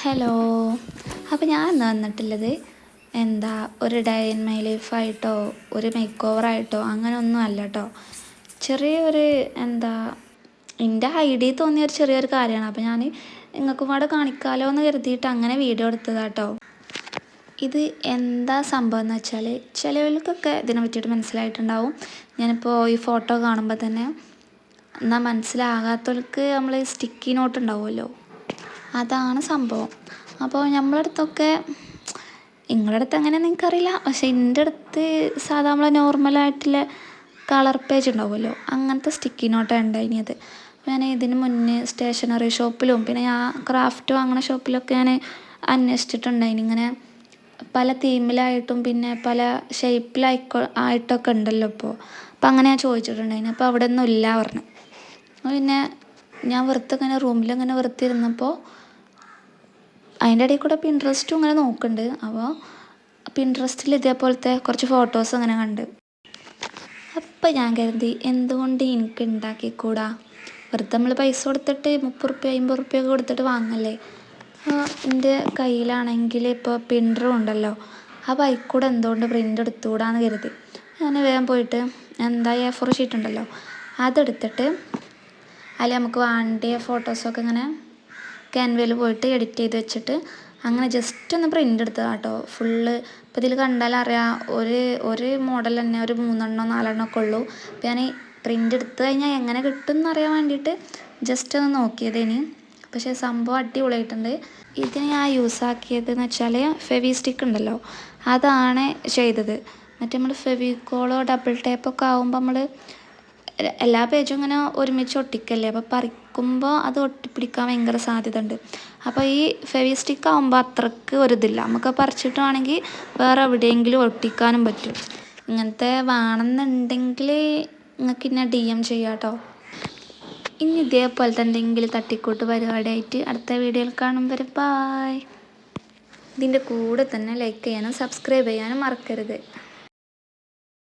Hello അപ്പോൾ ഞാൻ ഇന്ന് വന്നിട്ടുള്ളത് എന്താ ഒരു ഡേ ഇൻ മൈ ലൈഫായിട്ടോ ഒരു മേക്ക് ഓവറായിട്ടോ അങ്ങനെ ഒന്നും അല്ല കേട്ടോ ചെറിയൊരു എന്താ എന്റെ ഐഡിയ തോന്നിയ ഒരു ചെറിയൊരു കാര്യമാണ്. അപ്പോൾ ഞാൻ നിങ്ങൾക്കും കൂടെ കാണിക്കാമല്ലോ എന്ന് കരുതിയിട്ട് അങ്ങനെ വീഡിയോ എടുത്തതാട്ടോ ഇത് എന്താ സംഭവം എന്ന് വെച്ചാൽ ചിലവർക്കൊക്കെ ഇതിനെ പറ്റിയിട്ട് മനസ്സിലായിട്ടുണ്ടാവും. ഞാനിപ്പോൾ ഈ ഫോട്ടോ കാണുമ്പോൾ തന്നെ എന്നാൽ മനസ്സിലാകാത്തവർക്ക് നമ്മൾ സ്റ്റിക്കി നോട്ട് ഉണ്ടാവുമല്ലോ. അതാണ് സംഭവം. അപ്പോൾ നമ്മളെ അടുത്തൊക്കെ നിങ്ങളുടെ അടുത്ത് എങ്ങനെയാണെന്ന് എനിക്കറിയില്ല പക്ഷേ എന്റെ അടുത്ത് സാധാ നമ്മളെ നോർമലായിട്ടുള്ള കളർ പേജ് ഉണ്ടാവുമല്ലോ? അങ്ങനത്തെ സ്റ്റിക്കി നോട്ടാണ് ഉണ്ടായിരുന്നത്. ഞാൻ ഇതിന് മുന്നേ സ്റ്റേഷനറി ഷോപ്പിലും പിന്നെ ആ ക്രാഫ്റ്റ് വാങ്ങുന്ന ഷോപ്പിലൊക്കെ ഞാൻ അന്വേഷിച്ചിട്ടുണ്ടായിന് ഇങ്ങനെ പല തീമിലായിട്ടും പിന്നെ പല ഷേപ്പിലായിക്കോ ആയിട്ടൊക്കെ ഉണ്ടല്ലോ ഇപ്പോൾ അപ്പോൾ അങ്ങനെ ഞാൻ ചോദിച്ചിട്ടുണ്ടായിന് അപ്പോൾ അവിടെ ഒന്നും ഇല്ല പറഞ്ഞു. പിന്നെ ഞാൻ വെറുതെ ഇങ്ങനെ വെറുത്തിരുന്നപ്പോൾ അതിന്റെ ഇടയിൽ കൂടെ പിൻട്രസ്റ്റും ഇങ്ങനെ നോക്കുന്നുണ്ട്. അപ്പോൾ പിൻട്രസ്റ്റിൽ ഇതേപോലത്തെ കുറച്ച് ഫോട്ടോസ് അങ്ങനെ കണ്ട്. അപ്പം ഞാൻ കരുതി എന്തുകൊണ്ട് എനിക്ക് ഉണ്ടാക്കിക്കൂടാ? വെറുതെ നമ്മൾ പൈസ കൊടുത്തിട്ട് മുപ്പത് റുപ്യ അമ്പത് റുപ്യ ഒക്കെ കൊടുത്തിട്ട് വാങ്ങല്ലേ? എന്റെ കയ്യിലാണെങ്കിൽ ഇപ്പോൾ പ്രിന്ററും ഉണ്ടല്ലോ. ആ ബൈക്കൂടെ എന്തുകൊണ്ട് പ്രിന്റ് എടുത്തുകൂടാന്ന് കരുതി. ഞാൻ വേഗം പോയിട്ട് എന്താ എ ഫോർ ഷീറ്റ് ഉണ്ടല്ലോ അതെടുത്തിട്ട് അതിൽ നമുക്ക് വേണ്ടിയ ഫോട്ടോസൊക്കെ ഇങ്ങനെ ക്യാൻവയിൽ പോയിട്ട് എഡിറ്റ് ചെയ്ത് വെച്ചിട്ട് അങ്ങനെ ജസ്റ്റ് ഒന്ന് പ്രിന്റ് എടുത്തതാണ് കേട്ടോ ഫുള്ള് ഇപ്പോൾ ഇതിൽ കണ്ടാൽ അറിയാം ഒരു ഒരു മോഡൽ തന്നെ ഒരു മൂന്നെണ്ണോ നാലെണ്ണോ ഒക്കെ ഉള്ളൂ. അപ്പോൾ ഞാൻ പ്രിന്റ് എടുത്തു കഴിഞ്ഞാൽ എങ്ങനെ കിട്ടും എന്നറിയാൻ വേണ്ടിയിട്ട് ജസ്റ്റ് ഒന്ന് നോക്കിയതേനി പക്ഷേ സംഭവം അടിപൊളിയായിട്ടുണ്ട്. ഇതിന് ഞാൻ യൂസ് ആക്കിയതെന്ന് വെച്ചാൽ ഫെവി സ്റ്റിക്ക് ഉണ്ടല്ലോ അതാണ് ചെയ്തത്. മറ്റേ നമ്മൾ ഫെവിക്കോളോ ഡബിൾ ടേപ്പൊക്കെ ആകുമ്പോൾ നമ്മൾ എല്ലാ പേജും ഇങ്ങനെ ഒരുമിച്ച് ഒട്ടിക്കല്ലേ? അപ്പോൾ പറിക്കുമ്പോൾ അത് ഒട്ടിപ്പിടിക്കാൻ ഭയങ്കര സാധ്യത ഉണ്ട് അപ്പോൾ ഈ ഫെവി സ്റ്റിക്ക് ആകുമ്പോൾ അത്രയ്ക്ക് ഒരിതില്ല. നമുക്ക് പറിച്ചിട്ട് വേണമെങ്കിൽ വേറെ എവിടെയെങ്കിലും ഒട്ടിക്കാനും പറ്റും. ഇങ്ങനത്തെ വേണമെന്നുണ്ടെങ്കിൽ നിങ്ങൾക്ക് ഇന്നെ ഡി എം ചെയ്യാം കേട്ടോ ഇനി ഇതേപോലത്തെ എന്തെങ്കിലും തട്ടിക്കൂട്ട് പരിപാടിയായിട്ട് അടുത്ത വീഡിയോയിൽ കാണും വരെ. ബായ് ഇതിന്റെ കൂടെ തന്നെ ലൈക്ക് ചെയ്യാനും സബ്സ്ക്രൈബ് ചെയ്യാനും മറക്കരുത്.